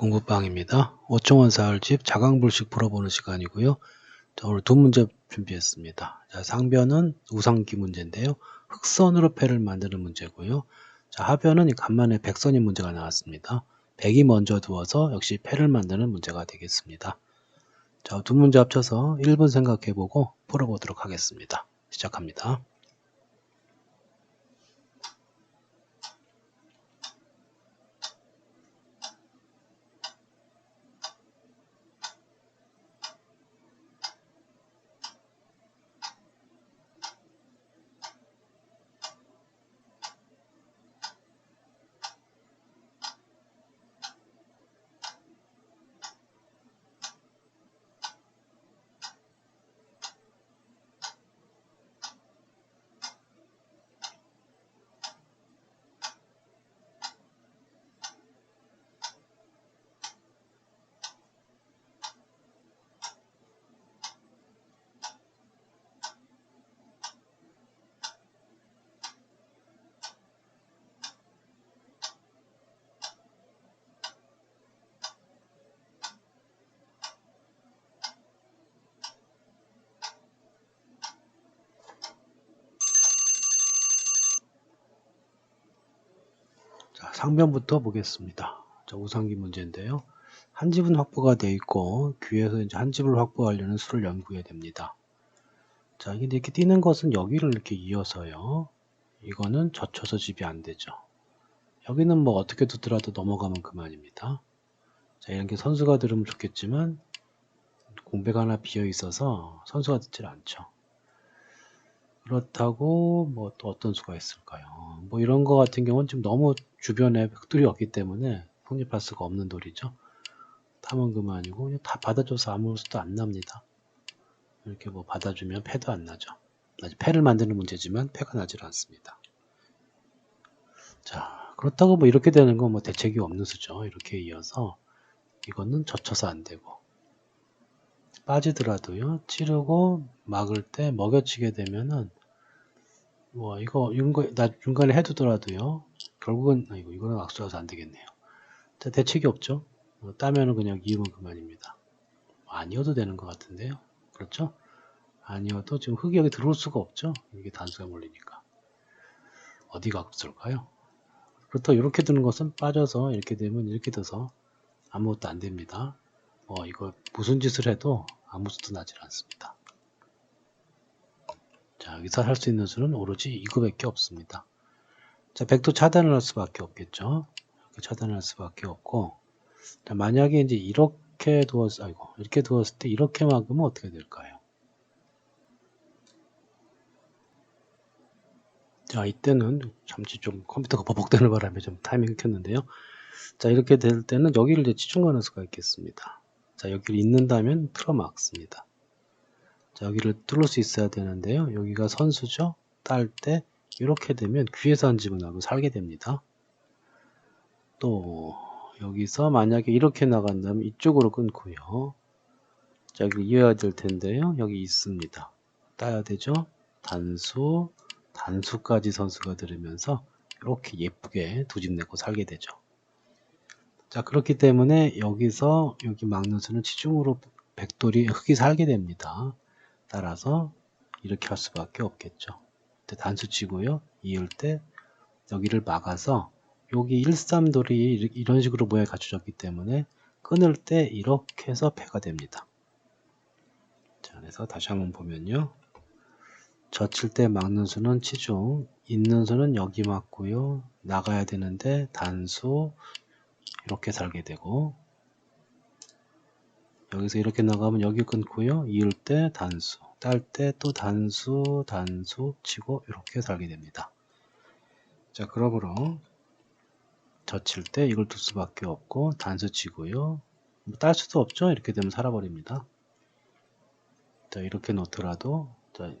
공부방입니다. 오청원 사흘집 자강불식 풀어보는 시간이고요. 자, 오늘 두 문제 준비했습니다. 자, 상변은 우상기 문제인데요. 흑선으로 패를 만드는 문제고요. 자, 하변은 간만에 백선인 문제가 나왔습니다. 백이 먼저 두어서 역시 패를 만드는 문제가 되겠습니다. 자, 두 문제 합쳐서 1분 생각해보고 풀어보도록 하겠습니다. 시작합니다. 자, 상변부터 보겠습니다. 자, 우상기 문제인데요. 한 집은 확보가 되어 있고 귀에서 이제 한 집을 확보하려는 수를 연구해야 됩니다. 자, 근데 이렇게 띄는 것은 여기를 이렇게 이어서요. 이거는 젖혀서 집이 안 되죠. 여기는 뭐 어떻게 두더라도 넘어가면 그만입니다. 자, 이런 게 선수가 들으면 좋겠지만 공배가 하나 비어 있어서 선수가 듣질 않죠. 그렇다고 뭐 또 어떤 수가 있을까요? 뭐 이런 거 같은 경우는 지금 너무 주변에 흙돌이 없기 때문에 성립할 수가 없는 돌이죠. 탐은 그만이고 그냥 다 받아줘서 아무 수도 안 납니다. 이렇게 뭐 받아주면 패도 안 나죠. 패를 만드는 문제지만 패가 나질 않습니다. 자 그렇다고 뭐 이렇게 되는 건 뭐 대책이 없는 수죠. 이렇게 이어서 이거는 젖혀서 안 되고 빠지더라도요 찌르고 막을 때 먹여치게 되면은 뭐 이거 윤거, 나 중간에 해두더라도요. 결국은 아이고 이거는 악수라서 안 되겠네요. 자, 대책이 없죠? 뭐 따면은 그냥 이으면 그만입니다. 뭐 아니어도 되는 것 같은데요. 그렇죠? 아니어도 지금 흙이 여기 들어올 수가 없죠? 이게 단수가 몰리니까. 어디가 악수일까요? 그렇다고 이렇게 드는 것은 빠져서 이렇게 되면 이렇게 돼서 아무것도 안 됩니다. 뭐 이거 무슨 짓을 해도 아무 수도 나질 않습니다 자, 여기서 할 수 있는 수는 오로지 이거밖에 없습니다. 자, 백도 차단을 할 수밖에 없겠죠. 차단을 할 수밖에 없고, 자, 만약에 이제 이렇게 두었, 아이고, 이렇게 두었을 때 이렇게 막으면 어떻게 될까요? 자, 이때는 잠시 좀 컴퓨터가 버벅대는 바람에 좀 타이밍 켰는데요. 자, 이렇게 될 때는 여기를 이제 치중하는 수가 있겠습니다. 자, 여기를 있는다면 틀어 막습니다. 자, 여기를 뚫을 수 있어야 되는데요. 여기가 선수죠. 딸 때 이렇게 되면 귀에서 한 집은하고 살게 됩니다. 또 여기서 만약에 이렇게 나간다면 이쪽으로 끊고요. 자, 여기 이어야 될 텐데요. 여기 있습니다. 따야 되죠. 단수, 단수까지 선수가 들으면서 이렇게 예쁘게 두 집 내고 살게 되죠. 자, 그렇기 때문에 여기서 여기 막는 수는 지중으로 백돌이 흙이 살게 됩니다. 따라서 이렇게 할 수밖에 없겠죠. 단수 치고요. 이을 때 여기를 막아서 여기 1,3돌이 이런 식으로 모양이 갖춰졌기 때문에 끊을 때 이렇게 해서 패가 됩니다. 자, 그래서 다시 한번 보면요. 젖힐 때 막는 수는 치중, 있는 수는 여기 맞고요. 나가야 되는데 단수 이렇게 살게 되고 여기서 이렇게 나가면 여기 끊고요. 이을 때 단수, 딸 때 또 단수, 단수 치고 이렇게 살게 됩니다. 자, 그러므로 젖힐 때 이걸 둘 수밖에 없고 단수 치고요. 뭐딸 수도 없죠. 이렇게 되면 살아버립니다. 자, 이렇게 놓더라도 자,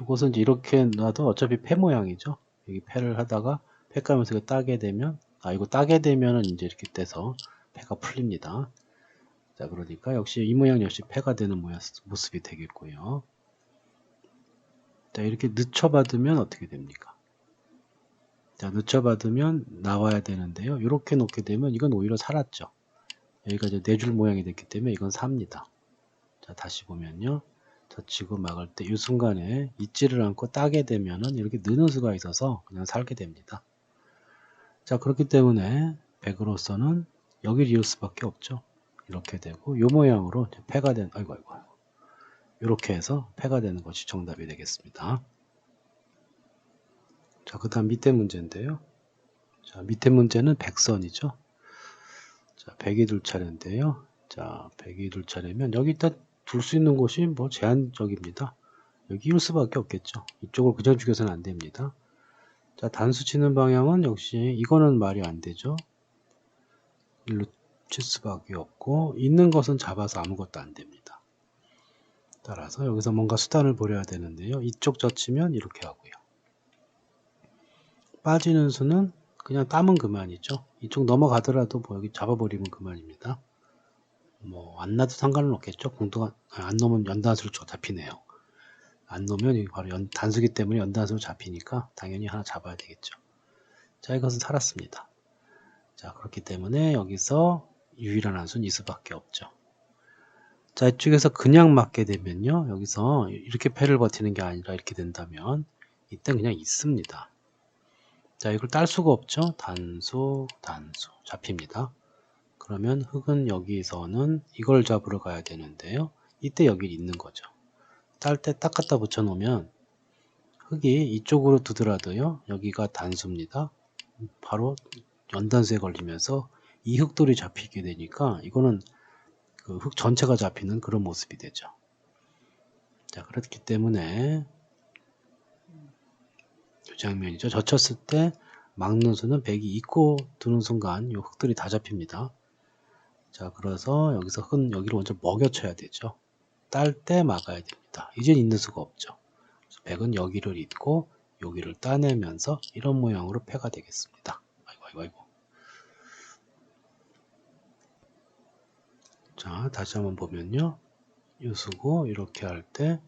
이것은 이제 이렇게 놔도 어차피 패 모양이죠. 여기 패를 하다가 패 까면서 따게 되면 아 이거 따게 되면은 이제 이렇게 떼서 패가 풀립니다. 자, 그러니까 역시 이 모양 역시 패가 되는 모습이 되겠고요. 자, 이렇게 늦춰 받으면 어떻게 됩니까? 자, 늦춰받으면 나와야 되는데요. 이렇게 놓게 되면 이건 오히려 살았죠. 여기가 이제 네 줄 모양이 됐기 때문에 이건 삽니다. 자, 다시 보면요. 젖히고 막을 때 이 순간에 잊지를 않고 따게 되면은 이렇게 느는 수가 있어서 그냥 살게 됩니다. 자, 그렇기 때문에 100으로서는 여기를 이을 수밖에 없죠. 이렇게 되고 이 모양으로 패가 된 아이고 아이고 이렇게 해서 패가 되는 것이 정답이 되겠습니다. 자, 그 다음 밑에 문제인데요. 자, 밑에 문제는 백선이죠. 자, 100이 둘 차례인데요. 자, 100이 둘 차례면 여기 일단 둘 수 있는 곳이 뭐 제한적입니다. 여기 일 수밖에 없겠죠. 이쪽을 그냥 죽여서는 안 됩니다. 자, 단수 치는 방향은 역시 이거는 말이 안 되죠. 일로 칠 수밖에 없고 있는 것은 잡아서 아무것도 안 됩니다. 따라서 여기서 뭔가 수단을 벌여야 되는데요. 이쪽 젖히면 이렇게 하고요. 빠지는 수는 그냥 따면 그만이죠. 이쪽 넘어가더라도 뭐 여기 잡아버리면 그만입니다. 뭐안 놔도 상관은 없겠죠. 공도가 아, 안 놓으면 연단수로 잡히네요. 안 놓으면 이게 바로 연, 단수기 때문에 연단수로 잡히니까 당연히 하나 잡아야 되겠죠. 자 이것은 살았습니다. 자 그렇기 때문에 여기서 유일한 한 수는 이 수밖에 없죠. 자 이쪽에서 그냥 맞게 되면요. 여기서 이렇게 패를 버티는 게 아니라 이렇게 된다면 이때 그냥 있습니다. 자 이걸 딸 수가 없죠. 단수 단수 잡힙니다. 그러면 흙은 여기서는 이걸 잡으러 가야 되는데요. 이때 여기 있는 거죠. 딸 때 딱 갖다 붙여 놓으면 흙이 이쪽으로 두더라도요. 여기가 단수입니다. 바로 연단수에 걸리면서 이 흙돌이 잡히게 되니까 이거는 그 흙 전체가 잡히는 그런 모습이 되죠. 자 그렇기 때문에 이 장면이죠. 젖혔을 때 막는 수는 100이 있고 두는 순간 이 흙들이 다 잡힙니다. 자, 그래서 여기서 흙은 여기를 먼저 먹여쳐야 되죠. 딸 때 막아야 됩니다. 이젠 있는 수가 없죠. 100은 여기를 잇고 여기를 따내면서 이런 모양으로 패가 되겠습니다. 아이고, 아이고, 아이고. 자, 다시 한번 보면요. 이 수고 이렇게 할 때,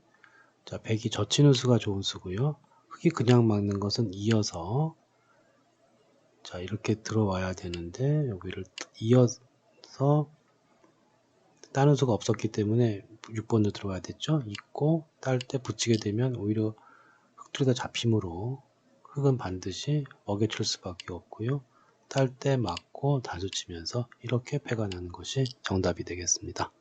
자, 100이 젖히는 수가 좋은 수고요. 흙이 그냥 막는 것은 이어서 자 이렇게 들어와야 되는데 여기를 이어서 따는 수가 없었기 때문에 6번도 들어가야 됐죠 있고 딸 때 붙이게 되면 오히려 흙들이 다 잡힘으로 흙은 반드시 먹여칠 수밖에 없고요 딸때 맞고 단수 치면서 이렇게 패가 나는 것이 정답이 되겠습니다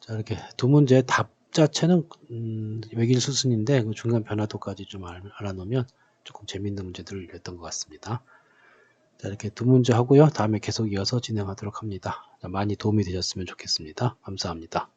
자 이렇게 두 문제 답 자체는 음, 외길 수순인데 그 중간 변화도까지 좀 알, 아놓으면 조금 재밌는 문제들을 냈던 것 같습니다. 자, 이렇게 두 문제 하고요. 다음에 계속 이어서 진행하도록 합니다. 자, 많이 도움이 되셨으면 좋겠습니다. 감사합니다.